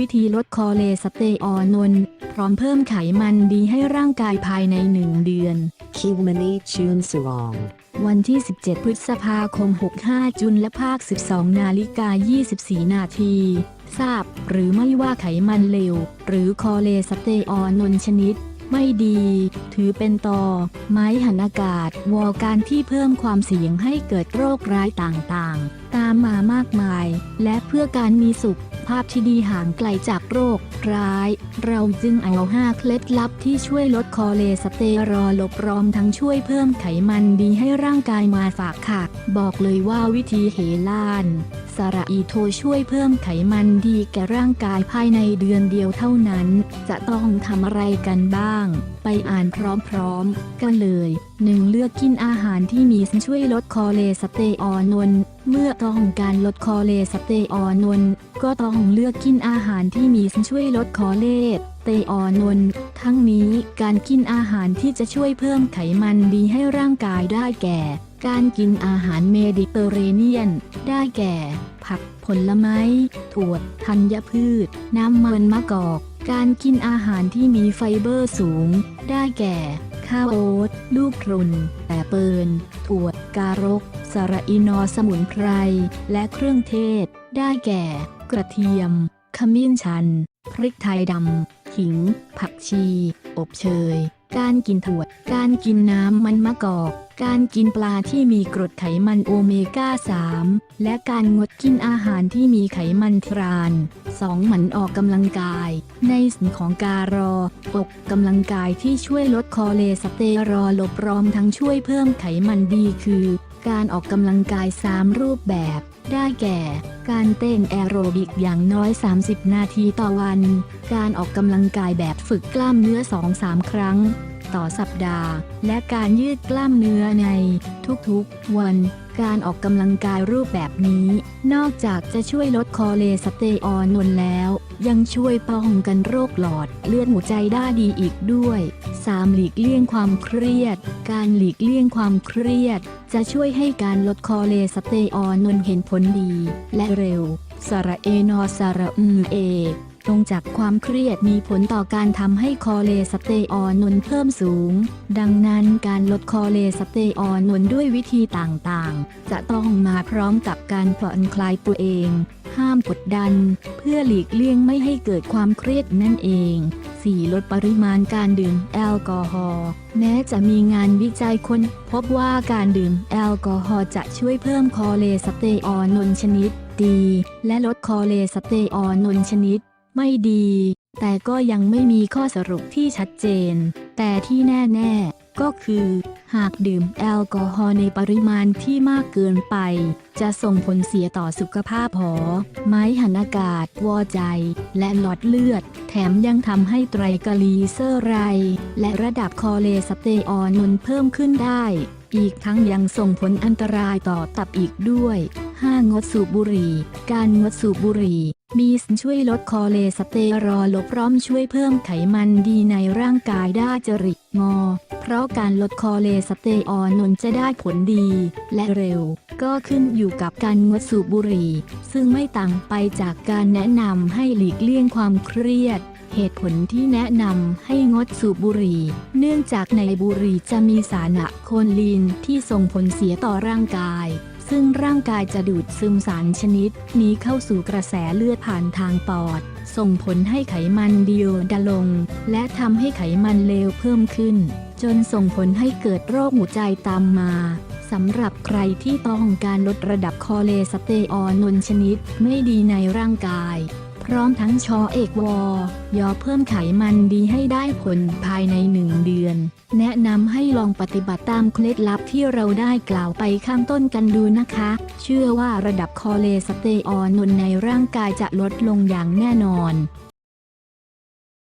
วิธีลดคอเลสเตอรอลพร้อมเพิ่มไขมันดีให้ร่างกายภายใน1เดือน Kilmani Chun Sarong. วันที่ 17 พฤษภาคม 65 จุลและภาค 12 นาฬิกา 24 นาที ทราบหรือไม่ว่าไขมันเลว หรือคอเลสเตอรอลชนิดไม่ดี ถือเป็นต่อ ไม้หันอากาศ วอการที่เพิ่มความเสี่ยงให้เกิดโรคร้ายต่างๆ ตามมามากมาย และเพื่อการมีสุขภาพที่ดีห่างไกลจากโรค ร้าย เราจึงเอา5เคล็ดลับที่ช่วยลดคอเลสเตอรอลลบรอมทั้งช่วยเพิ่มไขมันดีให้ร่างกายมาฝากค่ะ บอกเลยว่าวิธีเฮลานสาระอีโทช่วยเพิ่มไขมันดีแก่ร่างกายภายในเดือนเดียวเท่านั้น จะต้องทำอะไรกันบ้าง ไปอ่านพร้อมๆ กันเลย 1. เลือกกินอาหารที่มีส่วนช่วยลดคอเลสเตอรอลน เมื่อต้องการลดคอเลสเตอรอลก็ต้องเลือกกินอาหารที่มีส่วนช่วยลดคอเลสเตอรอลทั้งนี้การกินอาหารที่จะช่วยเพิ่มไขมันดีให้ร่างกายได้แก่ การกินอาหารเมดิเตอร์เรเนียน ได้แก่ ผักผลไม้ ถั่วธัญพืช น้ำมันมะกอก การกินอาหารที่มีไฟเบอร์สูง ได้แก่ ข้าวโอ๊ตลูกพรุนแต่เปิลถั่วการก สระอินอสมุนไพร และเครื่องเทศ ได้แก่ กระเทียม ขมิ้นชัน พริกไทยดำ ขิง ผักชี อบเชย การกินถั่ว การกินน้ำมันมะกอก การกินปลาที่มีกรดไขมันโอเมก้า 3 และการงดกินอาหารที่มีไขมันทราน 2. หมันออกกำลังกาย ในส่วนของการออกกำลังกายที่ช่วยลดคอเลสเตอรอลลบรอมทั้งช่วยเพิ่มไขมันดีคือ การออกกำลังกาย 3 รูปแบบ ได้แก่ การเต้นแอโรบิกอย่างน้อย 30 นาทีต่อวัน การออกกำลังกายแบบฝึกกล้ามเนื้อ 2-3 ครั้ง ต่อสัปดาห์ และการยืดกล้ามเนื้อในทุกๆวัน การออกกำลังกายรูปแบบนี้ นอกจากจะช่วยลดคอเลสเตอรอลแล้ว ยังช่วยป้องกันโรคหลอดเลือดหัวใจได้ดีอีกด้วย 3. หลีกเลี่ยงความเครียด การหลีกเลี่ยงความเครียด จะช่วยให้การลดคอเลสเตอรอลเห็นผลดี และเร็วสระเอนอสระอืเอ ลงจากความเครียดมีผลต่อการทำให้คอเลสเตอรอลเพิ่มสูง ดังนั้นการลดคอเลสเตอรอลด้วยวิธีต่างๆ จะต้องมาพร้อมกับการผ่อนคลายตัวเอง ห้ามกดดัน เพื่อหลีกเลี่ยงไม่ให้เกิดความเครียดนั่นเอง 4. ลดปริมาณการดื่มแอลกอฮอล์แม้จะมีงานวิจัยคนพบว่าการดื่มแอลกอฮอล์จะช่วยเพิ่มคอเลสเตอรอลชนิดดีและลดคอเลสเตอรอลชนิด ไม่ดี แต่ก็ยังไม่มีข้อสรุปที่ชัดเจน แต่ที่แน่ๆ ก็คือ หากดื่มแอลกอฮอล์ในปริมาณที่มากเกินไป จะส่งผลเสียต่อสุขภาพหอ ไม้หันอากาศ วอใจ และหลอดเลือด แถมยังทำให้ไตรกลีเซอไร และระดับคอเลสเตอรอลเพิ่มขึ้นได้ อีกทั้งยังส่งผลอันตรายต่อตับอีกด้วย 5. งดสูบบุหรี่ การงดสูบบุหรี่ มีสช่วยลดคอเลสเตอรอลบพร้อมช่วยเพิ่มไขมันดีในร่างกายได้จริตงอ เพราะการลดคอเลสเตอรอลจะได้ผลดี และเร็ว ก็ขึ้นอยู่กับการงดสูบบุหรี่ ซึ่งไม่ต่างไปจากการแนะนำให้หลีกเลี่ยงความเครียดเหตุผลที่แนะนำให้งดสูบบุหรี่ เนื่องจากในบุหรี่จะมีสารอะโคลีนที่ส่งผลเสียต่อร่างกาย ซึ่งร่างกายจะดูดซึมสารชนิด นี้เข้าสู่กระแสเลือดผ่านทางปอด ส่งผลให้ไขมันดีโอดลง และทำให้ไขมันเลวเพิ่มขึ้น จนส่งผลให้เกิดโรคหัวใจตามมาสำหรับใครที่ต้องการลดระดับคอเลสเตอรอลชนิดไม่ดีในร่างกาย พร้อมทั้งชอเอกวอยอเพิ่มไขมันดีให้ได้ผลภายในหนึ่งเดือน แนะนำให้ลองปฏิบัติตามเคล็ดลับที่เราได้กล่าวไปข้างต้นกันดูนะคะ เชื่อว่าระดับคอเลสเตอรอลในร่างกายจะลดลงอย่างแน่นอน